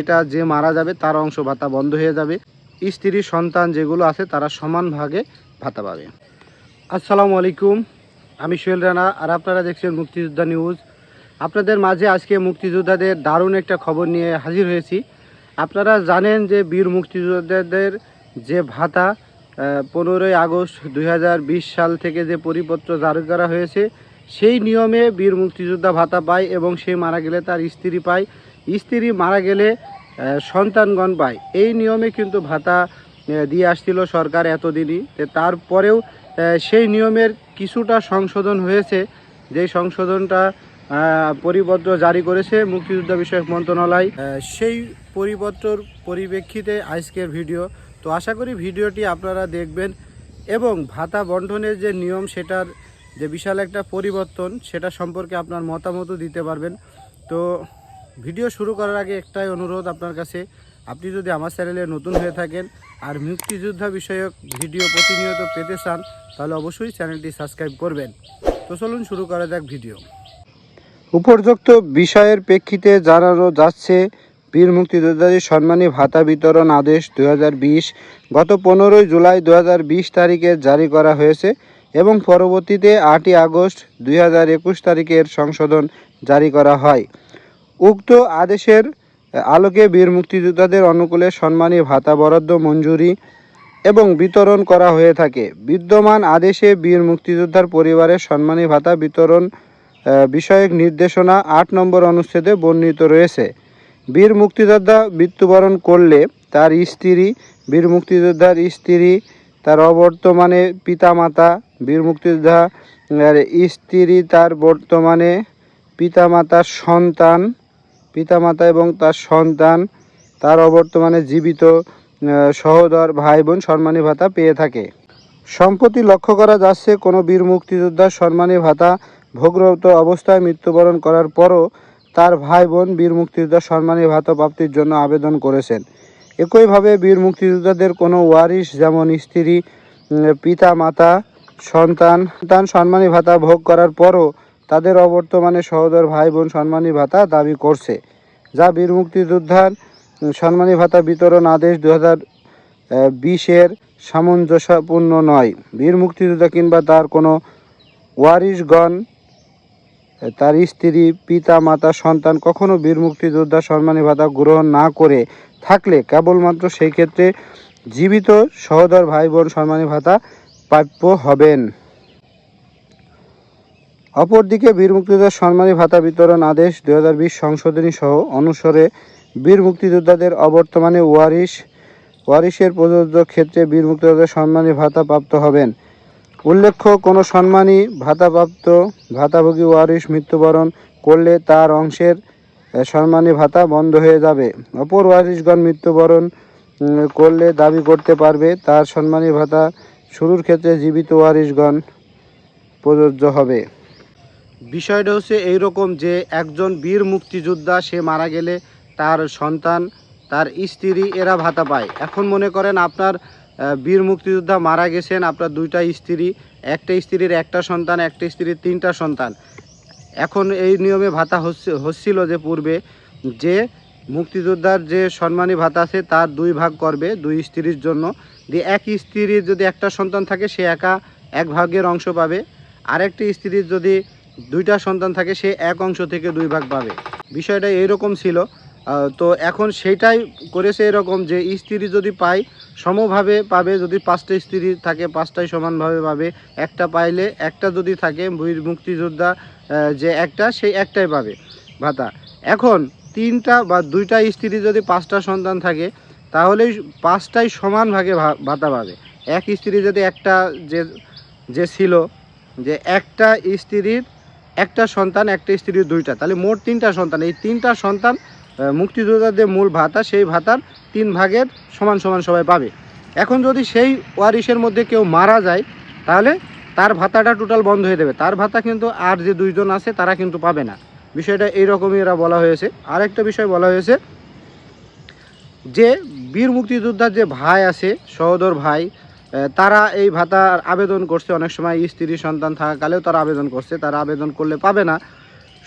এটা যে মারা যাবে তার অংশ ভাতা বন্ধ হয়ে যাবে। স্ত্রী, সন্তান যেগুলো আছে তারা সমান ভাগে ভাতা পাবে। আসসালামু আলাইকুম, আমি সোহেল রানা আর আপনারা দেখছেন মুক্তিযোদ্ধা নিউজ। আপনাদের মাঝে আজকে মুক্তিযোদ্ধাদের দারুণ একটা খবর নিয়ে হাজির হয়েছি। আপনারা জানেন যে বীর মুক্তিযোদ্ধাদের যে ভাতা পনেরোই আগস্ট দু হাজার বিশ সাল থেকে যে পরিপত্র জারি করা হয়েছে, সেই নিয়মে বীর মুক্তিযোদ্ধা ভাতা পায় এবং সে মারা গেলে তার স্ত্রী পায়। স্ত্রী মারা গেলে সন্তানগণ পায়। এই নিয়মে কিন্তু ভাতা দিয়ে আসছিল সরকার এতদিনই। তারপরেও সেই নিয়মের কিছুটা সংশোধন হয়েছে। যেই সংশোধনটা পরিপত্র জারি করেছে মুক্তিযুদ্ধ বিষয়ক মন্ত্রণালয় সেই পরিপত্রর পরিপ্রেক্ষিতে আজকের ভিডিও। তো আশা করি ভিডিওটি আপনারা দেখবেন এবং ভাতা বন্টনের যে নিয়ম, সেটার যে বিশাল একটা পরিবর্তন, সেটা সম্পর্কে আপনার মতামতও দিতে পারবেন। তো ভিডিও শুরু করার আগে একটাই অনুরোধ আপনার কাছে। আপনি যদি আমার চ্যানেলে নতুন হয়ে থাকেন আর মুক্তিযোদ্ধা বিষয়ক ভিডিও প্রতিনিয়ত পেতে চান, তাহলে অবশ্যই চ্যানেলটি সাবস্ক্রাইব করবেন। তো চলুন শুরু করা যাক ভিডিও। উপর্যুক্ত বিষয়ের প্রেক্ষিতে জানানো যাচ্ছে, বীর মুক্তিযোদ্ধাদের সম্মানী ভাতা বিতরণ আদেশ দু হাজার বিশ গত পনেরোই জুলাই দু হাজার বিশ তারিখে জারি করা হয়েছে এবং পরবর্তীতে আটই আগস্ট দুই হাজার একুশ তারিখের সংশোধন জারি করা হয়। উক্ত আদেশের আলোকে বীর মুক্তিযোদ্ধাদের অনুকূলে সম্মানী ভাতা বরাদ্দ মঞ্জুরি এবং বিতরণ করা হয়ে থাকে। বিদ্যমান আদেশে বীর মুক্তিযোদ্ধার পরিবারের সম্মানী ভাতা বিতরণ বিষয়ক নির্দেশনা আট নম্বর অনুচ্ছেদে বর্ণিত রয়েছে। বীর মুক্তিযোদ্ধা মৃত্যুবরণ করলে তার স্ত্রী, বীর মুক্তিযোদ্ধার স্ত্রী, তার অবর্তমানে পিতামাতা, বীর মুক্তিযোদ্ধা স্ত্রী, তার বর্তমানে পিতামাতার সন্তান পিতামাতা এবং তার সন্তান, তার অবর্তমানে জীবিত সহোদর ভাই বোন সম্মানী ভাতা পেয়ে থাকে। সম্প্রতি লক্ষ্য করা যাচ্ছে, কোনো বীর মুক্তিযোদ্ধার সম্মানী ভাতা ভোগরত অবস্থায় মৃত্যুবরণ করার পরও তার ভাই বোন বীর মুক্তিযোদ্ধার সম্মানী ভাতা প্রাপ্তির জন্য আবেদন করেছেন। একইভাবে বীর মুক্তিযোদ্ধাদের কোনো ওয়ারিশ যেমন স্ত্রী পিতা মাতা সন্তান সন্তান সম্মানী ভাতা ভোগ করার পরও তাদের অবর্তমানে সহোদর ভাই বোন সম্মানী ভাতা দাবি করছে। যা বীর মুক্তিযোদ্ধার সম্মানী ভাতা বিতরণ আদেশ দু হাজার বিশের সামঞ্জস্যপূর্ণ নয়। বীর মুক্তিযোদ্ধা কিংবা তার কোনো ওয়ারিশগণ তার স্ত্রী, পিতা, মাতা, সন্তান কখনো বীর মুক্তিযোদ্ধা সম্মানী ভাতা গ্রহণ না করে থাকলে কেবলমাত্র সেই ক্ষেত্রে জীবিত সহোদর ভাই বোন সম্মানী ভাতা প্রাপ্য হবেন। অপরদিকে বীর মুক্তিযোদ্ধার সম্মানী ভাতা বিতরণ আদেশ দু হাজার বিশ সংশোধনী সহ অনুসারে বীর মুক্তিযোদ্ধাদের অবর্তমানে ওয়ারিশ, ওয়ারিশের প্রযোজ্য ক্ষেত্রে বীর মুক্তিযোদ্ধার সম্মানী ভাতা প্রাপ্ত হবেন। উল্লেখ্য, কোনো সম্মানী ভাতাপ্রাপ্ত, ভাতাভোগী ওয়ারিশ মৃত্যুবরণ করলে তার অংশের সম্মানী ভাতা বন্ধ হয়ে যাবে। অপর ওয়ারিশগণ মৃত্যুবরণ করলে দাবি করতে পারবে, তার সম্মানী ভাতা শুরুর ক্ষেত্রে জীবিত ওয়ারিশগণ প্রযোজ্য হবে। বিষয়টা হচ্ছে এইরকম যে একজন বীর মুক্তিযোদ্ধা, সে মারা গেলে তার সন্তান, তার স্ত্রী, এরা ভাতা পায়। এখন মনে করেন আপনার বীর মুক্তিযোদ্ধা মারা গেছেন, আপনার দুইটা স্ত্রী, একটা স্ত্রীর একটা সন্তান, একটা স্ত্রীর তিনটা সন্তান। এখন এই নিয়মে ভাতা হচ্ছে, হচ্ছিল যে পূর্বে যে মুক্তিযোদ্ধার যে সম্মানী ভাতা আছে, তার দুই ভাগ করবে, দুই স্ত্রীর জন্য। দিয়ে এক স্ত্রীর যদি একটা সন্তান থাকে, সে একা এক ভাগের অংশ পাবে। আরেকটি স্ত্রীর যদি দুইটা সন্তান থাকে, সে এক অংশ থেকে দুই ভাগ পাবে। বিষয়টা এইরকম ছিল। তো এখন সেটাই করেছে এরকম যে স্ত্রী যদি পায়, সমভাবে পাবে। যদি পাঁচটা স্ত্রী থাকে, পাঁচটাই সমানভাবে পাবে। একটা পাইলে একটা যদি থাকে, বীর মুক্তিযোদ্ধা যে একটা, সেই একটাই পাবে ভাতা। এখন তিনটা বা দুইটা স্ত্রী যদি পাঁচটা সন্তান থাকে, তাহলেই পাঁচটাই সমান ভাগে ভাতা পাবে। এক স্ত্রী যদি একটা যে যে ছিল, যে একটা স্ত্রীর একটা সন্তান, একটা স্ত্রী, দুইটা। তাহলে মোট তিনটা সন্তান। এই তিনটা সন্তান মুক্তিযোদ্ধাদের মূল ভাতা, সেই ভাতার তিন ভাগের সমান সমান সবাই পাবে। এখন যদি সেই ওয়ারিশের মধ্যে কেউ মারা যায়, তাহলে তার ভাতাটা টোটাল বন্ধ হয়ে দেবে তার ভাতা কিন্তু আর যে দুইজন আছে, তারা কিন্তু পাবে না। বিষয়টা এইরকমই এরা বলা হয়েছে। আরেকটা বিষয় বলা হয়েছে যে, বীর মুক্তিযোদ্ধার যে ভাই আছে, সহোদর ভাই তারা এই ভাতার আবেদন করছে অনেক সময়, স্ত্রী, সন্তান থাকাকালেও তারা আবেদন করছে, তারা আবেদন করলে পাবে না।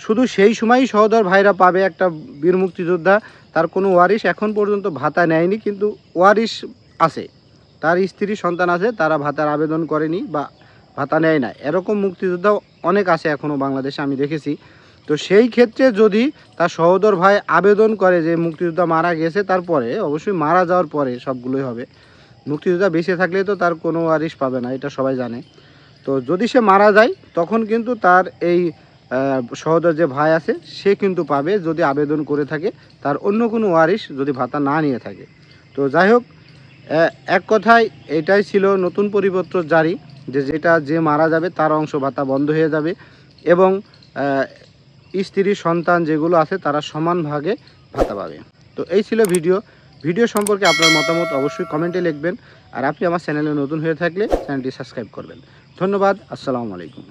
শুধু সেই সময়ই সহোদর ভাইরা পাবে একটা বীর মুক্তিযোদ্ধা, তার কোনো ওয়ারিশ এখন পর্যন্ত ভাতা নেয়নি, কিন্তু ওয়ারিশ আছে। তার স্ত্রী, সন্তান আছে, তারা ভাতার আবেদন করেনি বা ভাতা নেয় না। এরকম মুক্তিযোদ্ধা অনেক আছে এখনও বাংলাদেশে, আমি দেখেছি। তো সেই ক্ষেত্রে যদি তার সহোদর ভাই আবেদন করে যে মুক্তিযোদ্ধা মারা গেছে, তারপরে অবশ্যই মারা যাওয়ার পরে সবগুলোই হবে। মুক্তিযোদ্ধা বেঁচে থাকলে তো তার কোনো ওয়ারিশ পাবে না, এটা সবাই জানে। তো যদি সে মারা যায়, তখন কিন্তু তার এই সহোদর যে ভাই আছে, সে কিন্তু পাবে যদি আবেদন করে থাকে, তার অন্য কোনো ওয়ারিশ যদি ভাতা না নিয়ে থাকে। তো যাই হোক এক কথায় এটাই ছিল নতুন পরিপত্র জারি, যে যেটা যে মারা যাবে, তার অংশ ভাতা বন্ধ হয়ে যাবে এবং স্ত্রী, সন্তান যেগুলো আছে, তারা সমান ভাগে ভাতা পাবে। তো এই ছিল ভিডিও। ভিডিও সম্পর্কে আপনার মতামত অবশ্যই কমেন্টে লিখবেন। আর আপনি আমার চ্যানেলে নতুন হয়ে থাকলে চ্যানেলটি সাবস্ক্রাইব করবেন। ধন্যবাদ, আসসালামু আলাইকুম।